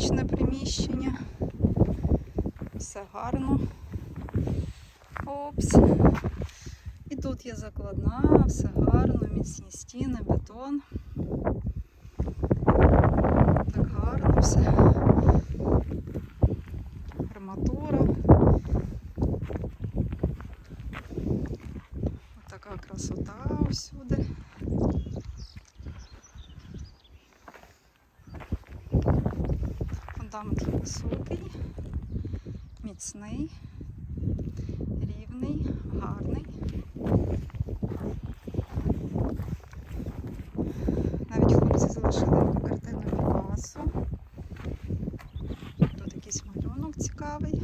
Технічне приміщення. Все гарно. Опс. І тут є закладна, все гарно, міцні стіни, бетон. Так гарно все. Арматура. Отака красота усюди. Там високий, міцний, рівний, гарний. Навіть хлопці залишили картину Пікассо. Тут якийсь малюнок цікавий.